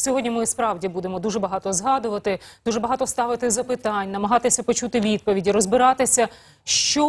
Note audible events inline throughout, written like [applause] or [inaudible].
Сьогодні ми справді будемо дуже багато згадувати, дуже багато ставити запитань, намагатися почути відповіді, розбиратися, що,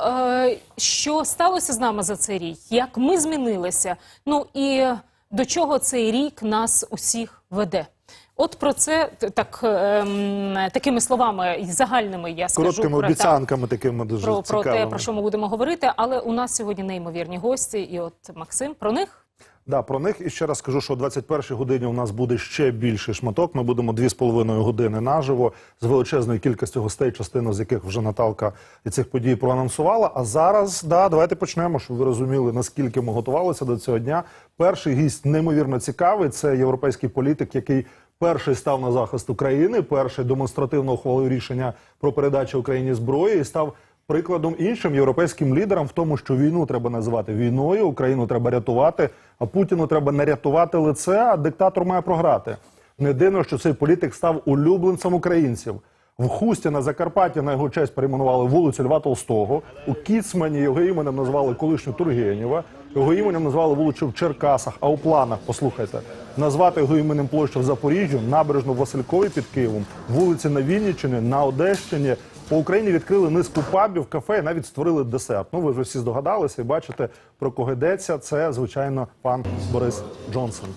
е, що сталося з нами за цей рік, як ми змінилися. Ну і до чого цей рік нас усіх веде. От про це так ем, такими словами загальними я скажу Короткими про, так, обіцянками такими дуже про, про те, про що ми будемо говорити. Але у нас сьогодні неймовірні гості. І от Максим про них Да, про них і ще раз скажу, що о 21-й годині у нас буде ще більший шматок. Ми будемо 2,5 години наживо з величезною кількістю гостей, частину з яких вже Наталка і цих подій проанонсувала. А зараз да, давайте почнемо, щоб ви розуміли, наскільки ми готувалися до цього дня. Перший гість неймовірно цікавий. Це європейський політик, який перший став на захист України, перший демонстративно ухвалив рішення про передачу Україні зброї і став прикладом іншим європейським лідерам в тому, що війну треба називати війною, Україну треба рятувати, а Путіну треба не рятувати лице, а диктатор має програти. Не дивно, що цей політик став улюбленцем українців. В Хусті на Закарпатті на його честь перейменували вулицю Льва Толстого. У Кіцмані його іменем назвали колишню Тургенєва. Його іменем назвали вулицю в Черкасах. А у планах, послухайте, назвати його іменем площу в Запоріжжю, набережну в Василькові під Києвом, вулиці на Вінниччині, на Одещині. По Україні відкрили низку пабів, кафе, і навіть створили десерт. Ну ви вже всі здогадалися і бачите про кого йдеться. Це звичайно пан Борис Джонсон.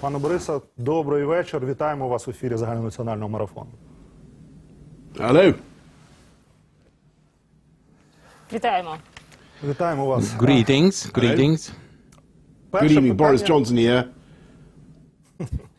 Пане Борисе, добрий вечір. Вітаємо вас в ефірі загальнонаціонального марафону. Hello. вітаємо. Вітаємо вас. Greetings, greetings. Good Перше evening, Boris Johnson here. [laughs]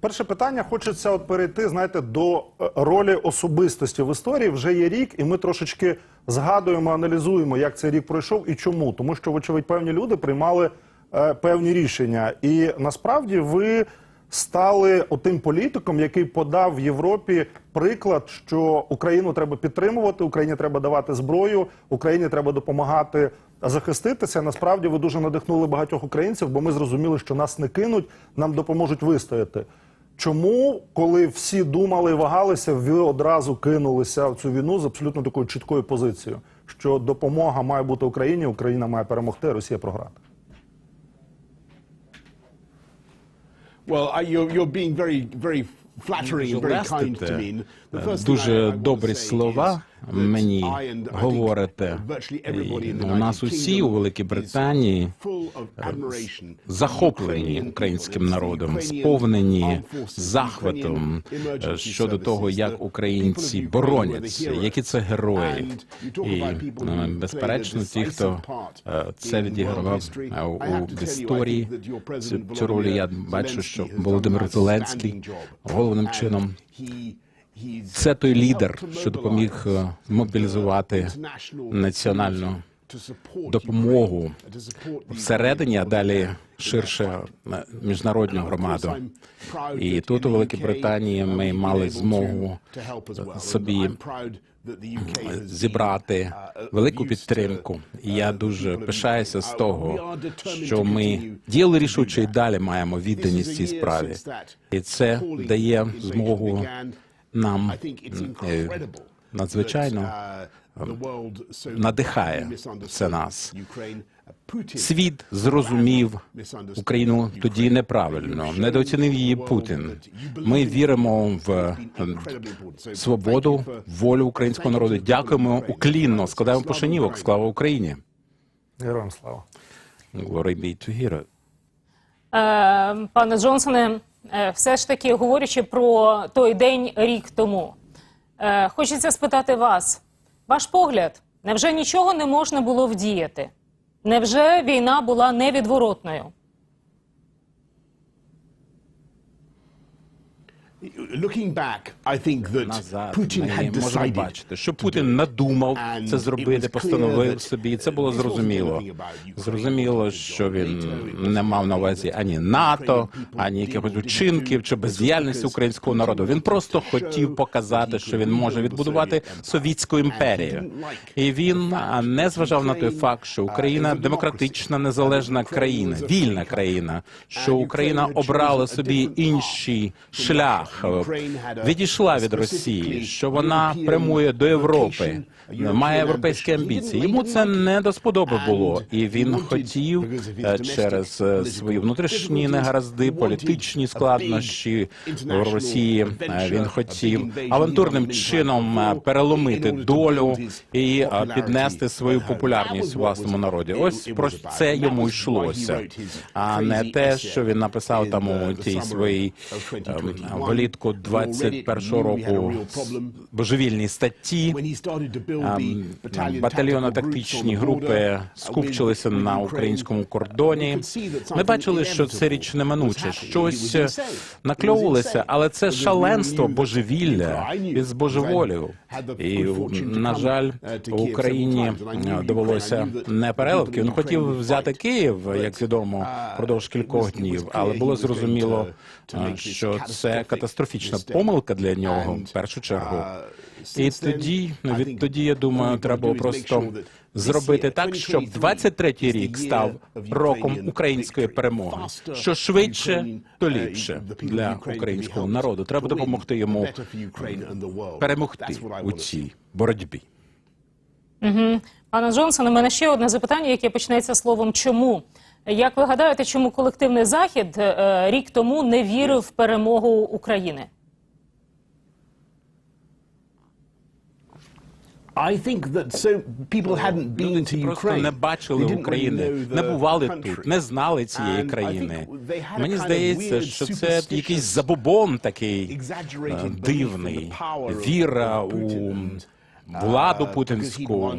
перше питання хочеться от перейти, знаєте, до е, ролі особистості в історії. Вже є рік, і ми трошечки згадуємо, аналізуємо, як цей рік пройшов і чому. Тому що, вочевидь, певні люди приймали е, певні рішення. І насправді ви стали отим політиком, який подав в Європі приклад, що Україну треба підтримувати, Україні треба давати зброю, Україні треба допомагати захиститися. Насправді ви дуже надихнули багатьох українців, бо ми зрозуміли, що нас не кинуть, нам допоможуть вистояти. Чому, коли всі думали і вагалися, ви одразу кинулися в цю війну з абсолютно такою чіткою позицією, що допомога має бути Україні, Україна має перемогти, Росія програти? Well, I, you're, you're being very, very flattering and very kind to me. The first I- I Дуже добрі слова мені говорите. ну, У нас усі у Великій Британії захоплені українським народом, сповнені захватом е, щодо того, як українці бороняться, які це герої. І е, безперечно, ті, хто е, це відігравав е, у історії. Цю, роль я бачу, що Володимир Зеленський головним чином це той лідер, що допоміг е, мобілізувати національну допомогу всередині, а далі ширше е, міжнародну громаду. І тут у Великій Британії ми мали змогу собі зібрати велику підтримку. І я дуже пишаюся з того, що ми діяли рішуче і далі маємо відданість цій справі. І це дає змогу нам е, надзвичайно надихає це нас. Світ зрозумів Україну тоді неправильно, недооцінив її Путін. Ми віримо в е, свободу, волю українського народу. Дякуємо уклінно, складаємо пошанівок. Слава Україні! Героям слава. Glory be to hero. Е, пане Джонсоне, е, все ж таки говорячи про той день рік тому, е, хочеться спитати вас, ваш погляд, невже нічого не можна було вдіяти? Невже війна була невідворотною? Назад Putin ми had можемо decided бачити, що Путін надумав це зробити, постановив собі. І це було зрозуміло. Зрозуміло, що він не мав на увазі ані НАТО, ані якихось учинків чи бездіяльності українського народу. Він просто хотів показати, що він може відбудувати совітську імперію. І він не зважав на той факт, що Україна демократична незалежна країна, вільна країна, що Україна обрала собі інший шлях руках е, відійшла від Росії, що вона прямує до Європи, має європейські амбіції. Йому це не до сподоби було, і він хотів е, через е, свої внутрішні негаразди, політичні складнощі в Росії. Він хотів авантурним чином переломити долю і піднести свою популярність у власному народі. Ось про це йому йшлося, а не те, що він написав там у тій своїй ем, влітку 21-го року божевільній статті. Ем, Батальйонно-тактичні групи скупчилися на українському кордоні. Ми бачили, що це річ неминуче. Щось е, накльовувалося, але це шаленство божевілля від збожеволів. І на жаль, в Україні е, довелося не переливки. Він хотів взяти Київ, як відомо, впродовж кількох днів, але було зрозуміло, е, що це катастрофічна помилка для нього в першу чергу. І тоді, ну, відтоді, я думаю, треба просто зробити так, щоб 23-й рік став роком української перемоги. Що швидше, то ліпше для українського народу. Треба допомогти йому перемогти у цій боротьбі. Пане Джонсон, у мене ще одне запитання, яке почнеться словом чому. Як ви гадаєте, чому колективний захід е, рік тому не вірив в перемогу України? I think that so people hadn't been Люди просто не бачили They didn't really України, не бували тут, не знали цієї країни. Мені здається, що це якийсь забобон такий е, дивний, віра у владу uh, путінську,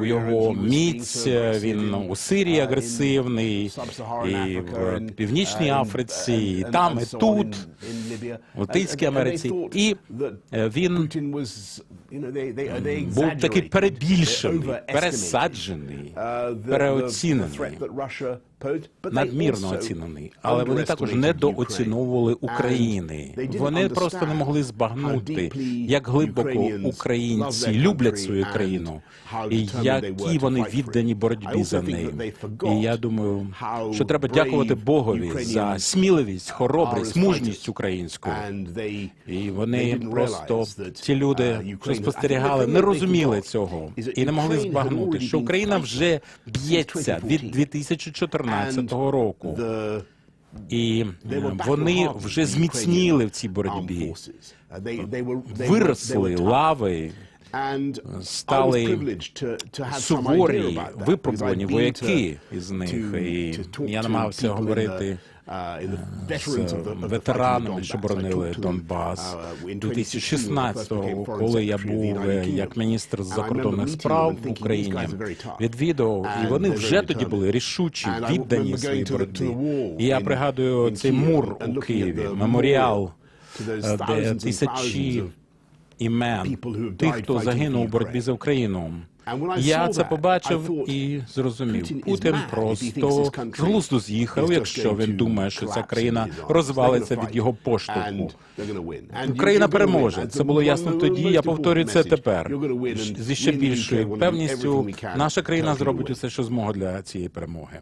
у його міць. Він у Сирії uh, агресивний, і в Північній uh, Африці, і там, і тут. в Латинській Америці. І е, він був такий перебільшений, пересаджений, uh, переоцінений. Надмірно оцінений, але вони також недооціновували. України. Вони просто не могли збагнути, як глибоко українці люблять свою країну, і які вони віддані боротьбі за неї. І я думаю, що треба дякувати Богові за сміливість, хоробрість, мужність українську. І вони просто ті люди, uh, що спостерігали, не розуміли цього і не могли збагнути, що Україна вже б'ється 2014. від 2014 And року. the- І е, вони вже зміцніли в цій боротьбі. Uh, виросли лави, стали суворі, випробувані вояки із них. І я намагався говорити uh, з ветеранами, що боронили Донбас uh, in 2016-го, 2016, коли я був е, як міністр закордонних справ в Україні. Відвідував, і вони вже тоді були рішучі, віддані своїй боротьбі. І я пригадую цей мур у Києві, меморіал, е, де тисячі імен тих, хто загинув у боротьбі за Україну. Я це побачив і зрозумів. Путін просто глузду з'їхав, якщо він думає, що ця країна розвалиться від його поштовху. Україна переможе. Це було ясно тоді. Я повторюю це тепер. Зі ще більшою певністю наша країна зробить усе, що зможе для цієї перемоги.